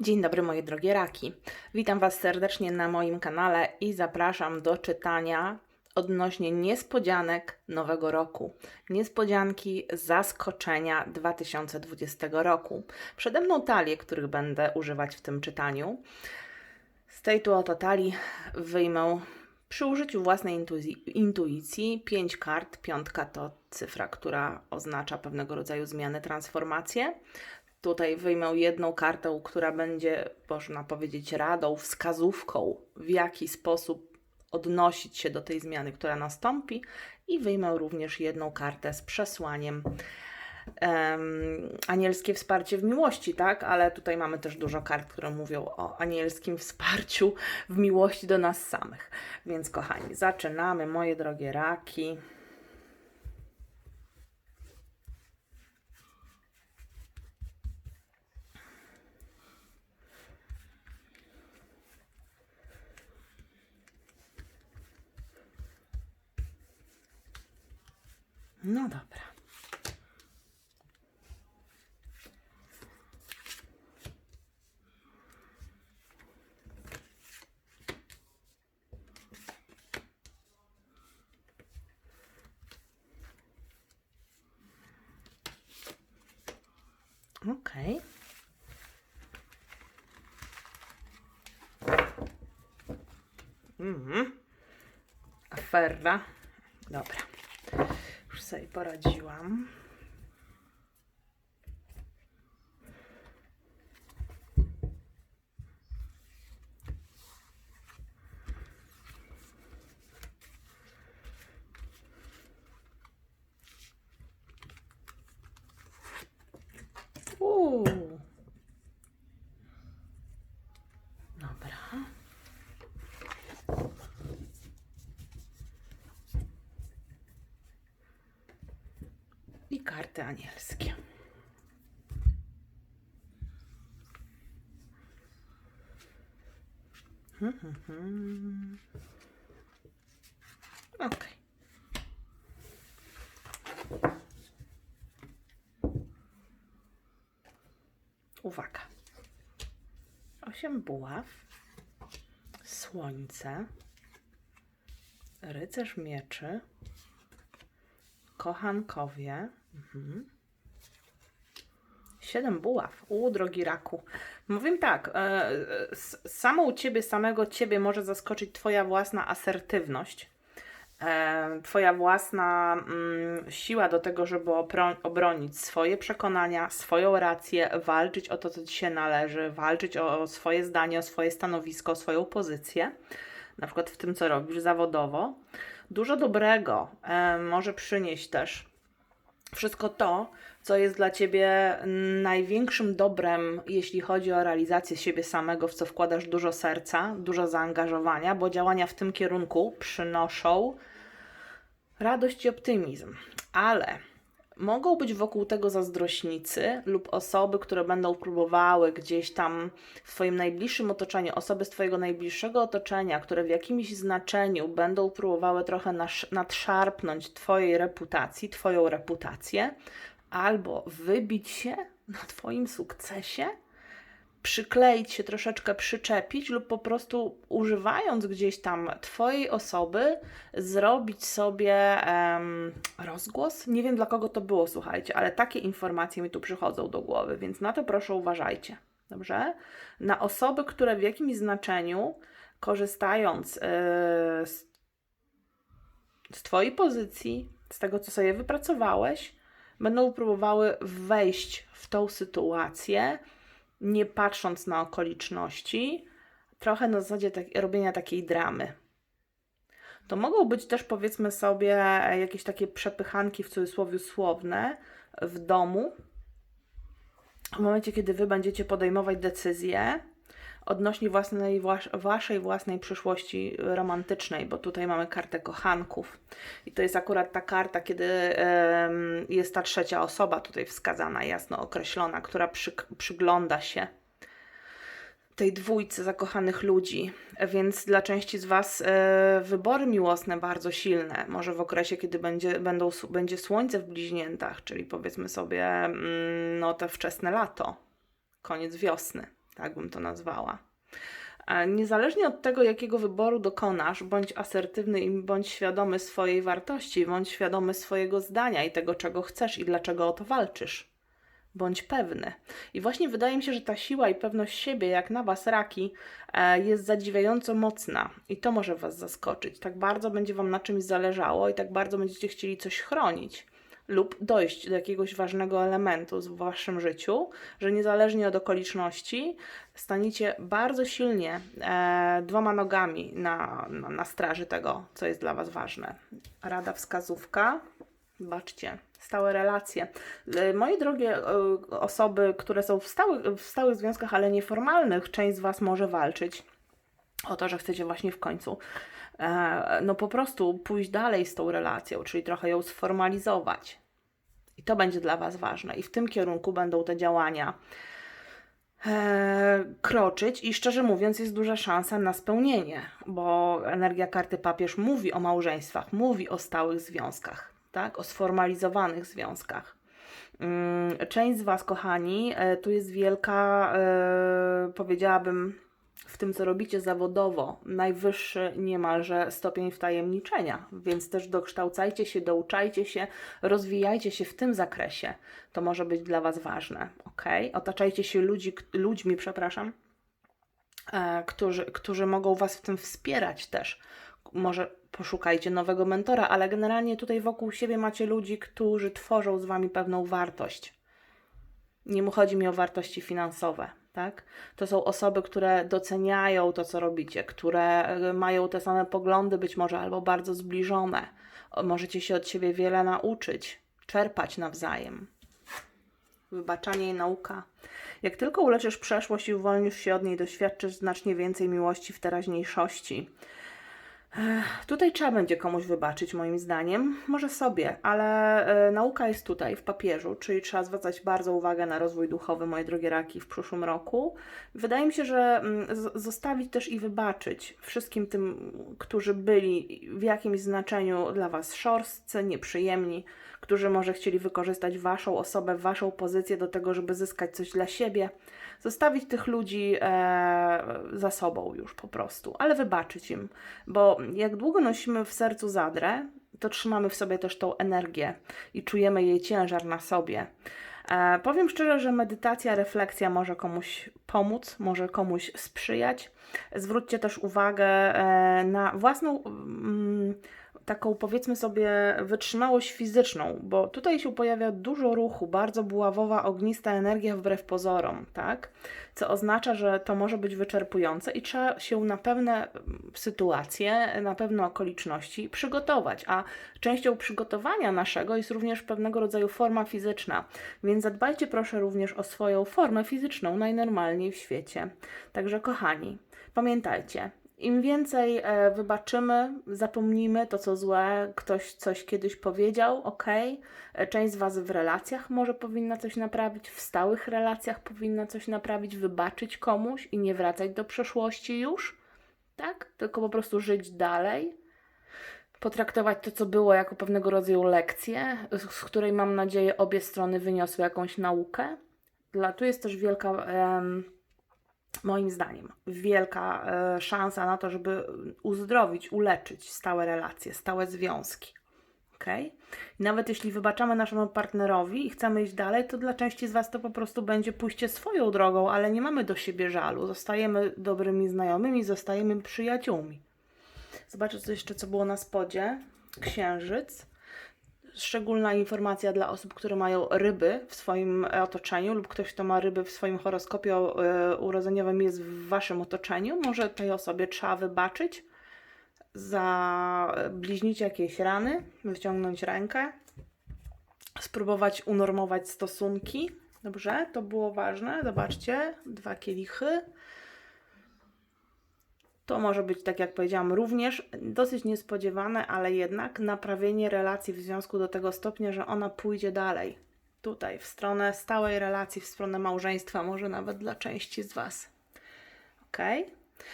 Dzień dobry moje drogie raki. Witam Was serdecznie na moim kanale i zapraszam do czytania odnośnie niespodzianek nowego roku. Niespodzianki, zaskoczenia 2020 roku. Przede mną talie, których będę używać w tym czytaniu. Z tej tu oto talii wyjmę przy użyciu własnej intuicji, 5 kart. Piątka to cyfra, która oznacza pewnego rodzaju zmiany, transformacje. Tutaj wyjmę jedną kartę, która będzie, można powiedzieć, radą, wskazówką, w jaki sposób odnosić się do tej zmiany, która nastąpi, i wyjmę również jedną kartę z przesłaniem. Um, anielskie wsparcie w miłości, tak? Ale tutaj mamy też dużo kart, które mówią o anielskim wsparciu w miłości do nas samych. Więc, kochani, zaczynamy, moje drogie raki. No dobra. Okej. Mm -hmm. Afferra. Dobra. Sobie poradziłam. Karty anielskie. Hmm, hmm. Okej. Uwaga. Osiem buław, słońce, rycerz mieczy, kochankowie, mhm. siedem buław. U, drogi raku. Mówię tak, e, samo u ciebie, samego ciebie może zaskoczyć twoja własna asertywność. E, Twoja własna mm, siła do tego, żeby obronić swoje przekonania, swoją rację, walczyć o to, co ci się należy, walczyć o, o swoje zdanie, o swoje stanowisko, o swoją pozycję, na przykład w tym, co robisz zawodowo. Dużo dobrego może przynieść też wszystko to, co jest dla ciebie największym dobrem, jeśli chodzi o realizację siebie samego, w co wkładasz dużo serca, dużo zaangażowania, bo działania w tym kierunku przynoszą radość i optymizm. Ale mogą być wokół tego zazdrośnicy lub osoby, które będą próbowały gdzieś tam w Twoim najbliższym otoczeniu, osoby z Twojego najbliższego otoczenia, które w jakimś znaczeniu będą próbowały trochę nasz, nadszarpnąć Twojej reputacji, Twoją reputację, albo wybić się na Twoim sukcesie, przykleić się, troszeczkę przyczepić, lub po prostu używając gdzieś tam Twojej osoby, zrobić sobie rozgłos. Nie wiem dla kogo to było, słuchajcie, ale takie informacje mi tu przychodzą do głowy, więc na to proszę uważajcie. Dobrze? Na osoby, które w jakimś znaczeniu, korzystając e, z, z Twojej pozycji, z tego, co sobie wypracowałeś, będą próbowały wejść w tą sytuację, nie patrząc na okoliczności, trochę na zasadzie tak, robienia takiej dramy. To mogą być też, powiedzmy sobie, jakieś takie przepychanki w cudzysłowie słowne w domu. W momencie, kiedy wy będziecie podejmować decyzje odnośnie własnej, wasz- waszej własnej przyszłości romantycznej, bo tutaj mamy kartę kochanków. I to jest akurat ta karta, kiedy jest ta trzecia osoba tutaj wskazana, jasno określona, która przyk- przygląda się tej dwójce zakochanych ludzi, więc dla części z Was e, wybory miłosne bardzo silne. Może w okresie, kiedy będzie, będą, będzie słońce w bliźniętach, czyli powiedzmy sobie mm, no te wczesne lato, koniec wiosny. Tak bym to nazwała. E, Niezależnie od tego, jakiego wyboru dokonasz, bądź asertywny i bądź świadomy swojej wartości, bądź świadomy swojego zdania i tego, czego chcesz i dlaczego o to walczysz. Bądź pewny. I właśnie wydaje mi się, że ta siła i pewność siebie, jak na Was raki, e, jest zadziwiająco mocna i to może Was zaskoczyć. Tak bardzo będzie Wam na czymś zależało i tak bardzo będziecie chcieli coś chronić lub dojść do jakiegoś ważnego elementu w Waszym życiu, że niezależnie od okoliczności staniecie bardzo silnie e, dwoma nogami na, na, na straży tego, co jest dla Was ważne. Rada wskazówka. Baczcie, stałe relacje. E, Moje drogie e, osoby, które są w stałych, w stałych związkach, ale nieformalnych, część z Was może walczyć o to, że chcecie właśnie w końcu no po prostu pójść dalej z tą relacją, czyli trochę ją sformalizować. I to będzie dla Was ważne. I w tym kierunku będą te działania e, kroczyć i szczerze mówiąc jest duża szansa na spełnienie, bo energia karty papież mówi o małżeństwach, mówi o stałych związkach, tak? o sformalizowanych związkach. Mm, Część z Was, kochani, e, tu jest wielka, e, powiedziałabym, w tym, co robicie zawodowo, najwyższy niemalże stopień wtajemniczenia, więc też dokształcajcie się, douczajcie się, rozwijajcie się w tym zakresie. To może być dla Was ważne, ok? Otaczajcie się ludzi, ludźmi, przepraszam, e, którzy, którzy mogą Was w tym wspierać też. Może poszukajcie nowego mentora, ale generalnie tutaj wokół siebie macie ludzi, którzy tworzą z Wami pewną wartość. Nie chodzi mi o wartości finansowe, tak? To są osoby, które doceniają to, co robicie, które e, mają te same poglądy, być może albo bardzo zbliżone. Możecie się od siebie wiele nauczyć, czerpać nawzajem. Wybaczanie i nauka. Jak tylko uleczysz przeszłość i uwolnisz się od niej, doświadczysz znacznie więcej miłości w teraźniejszości. Tutaj trzeba będzie komuś wybaczyć, moim zdaniem. Może sobie, ale e, nauka jest tutaj, w papieżu, czyli trzeba zwracać bardzo uwagę na rozwój duchowy, moje drogie raki, w przyszłym roku. Wydaje mi się, że mm, zostawić też i wybaczyć wszystkim tym, którzy byli w jakimś znaczeniu dla Was szorstcy, nieprzyjemni, którzy może chcieli wykorzystać Waszą osobę, Waszą pozycję do tego, żeby zyskać coś dla siebie. Zostawić tych ludzi e, za sobą już po prostu, ale wybaczyć im, bo jak długo nosimy w sercu zadrę, to trzymamy w sobie też tą energię i czujemy jej ciężar na sobie. E, powiem szczerze, że medytacja, refleksja może komuś pomóc, może komuś sprzyjać. Zwróćcie też uwagę e, na własną mm, taką powiedzmy sobie wytrzymałość fizyczną, bo tutaj się pojawia dużo ruchu, bardzo buławowa, ognista energia wbrew pozorom, tak? Co oznacza, że to może być wyczerpujące i trzeba się na pewne mm, sytuacje, na pewne okoliczności przygotować, a częścią przygotowania naszego jest również pewnego rodzaju forma fizyczna, więc zadbajcie proszę również o swoją formę fizyczną najnormalniej w świecie. Także kochani, pamiętajcie, im więcej e, wybaczymy, zapomnimy to, co złe, ktoś coś kiedyś powiedział, ok. E, Część z Was w relacjach może powinna coś naprawić, w stałych relacjach powinna coś naprawić, wybaczyć komuś i nie wracać do przeszłości już, tak? Tylko po prostu żyć dalej. Potraktować to, co było, jako pewnego rodzaju lekcję, z której mam nadzieję obie strony wyniosły jakąś naukę. Dla, tu jest też wielka. em, moim zdaniem, wielka e, szansa na to, żeby uzdrowić, uleczyć stałe relacje, stałe związki. Okay? Nawet jeśli wybaczamy naszemu partnerowi i chcemy iść dalej, to dla części z Was to po prostu będzie pójście swoją drogą, ale nie mamy do siebie żalu. Zostajemy dobrymi znajomymi, zostajemy przyjaciółmi. Zobaczę co jeszcze, co było na spodzie. Księżyc szczególna informacja dla osób, które mają ryby w swoim e, otoczeniu lub ktoś, kto ma ryby w swoim horoskopie e, urodzeniowym jest w waszym otoczeniu. Może tej osobie trzeba wybaczyć za bliźnicie jakieś rany, wyciągnąć rękę, spróbować unormować stosunki. Dobrze, to było ważne. Zobaczcie, dwa kielichy. To może być, tak jak powiedziałam, również dosyć niespodziewane, ale jednak naprawienie relacji w związku do tego stopnia, że ona pójdzie dalej. Tutaj, w stronę stałej relacji, w stronę małżeństwa, może nawet dla części z Was. Ok?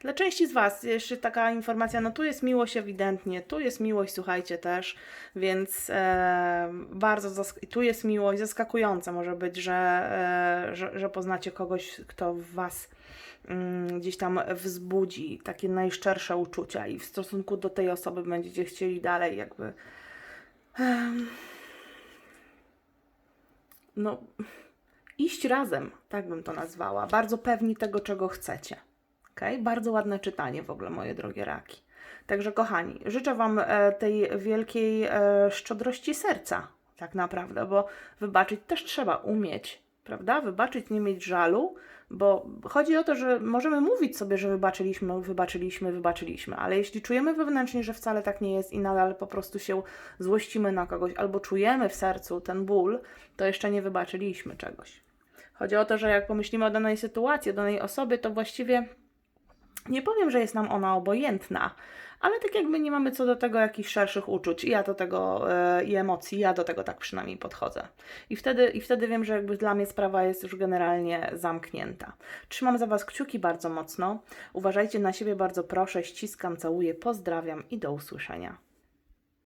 Dla części z Was jeszcze taka informacja, no tu jest miłość ewidentnie, tu jest miłość, słuchajcie też, więc e, bardzo, tu jest miłość, zaskakująca może być, że, e, że, że poznacie kogoś, kto w Was gdzieś tam wzbudzi takie najszczersze uczucia i w stosunku do tej osoby będziecie chcieli dalej jakby no iść razem, tak bym to nazwała, bardzo pewni tego, czego chcecie. Okay? Bardzo ładne czytanie w ogóle, moje drogie raki. Także, kochani, życzę Wam e, tej wielkiej e, szczodrości serca, tak naprawdę, bo wybaczyć też trzeba umieć, prawda? Wybaczyć, nie mieć żalu, bo chodzi o to, że możemy mówić sobie, że wybaczyliśmy, wybaczyliśmy, wybaczyliśmy, ale jeśli czujemy wewnętrznie, że wcale tak nie jest i nadal po prostu się złościmy na kogoś, albo czujemy w sercu ten ból, to jeszcze nie wybaczyliśmy czegoś. Chodzi o to, że jak pomyślimy o danej sytuacji, o danej osobie, to właściwie nie powiem, że jest nam ona obojętna, ale tak jakby nie mamy co do tego jakichś szerszych uczuć i ja do tego e, i emocji, ja do tego tak przynajmniej podchodzę. I wtedy, I wtedy wiem, że jakby dla mnie sprawa jest już generalnie zamknięta. Trzymam za Was kciuki bardzo mocno. Uważajcie na siebie bardzo proszę, ściskam, całuję, pozdrawiam i do usłyszenia.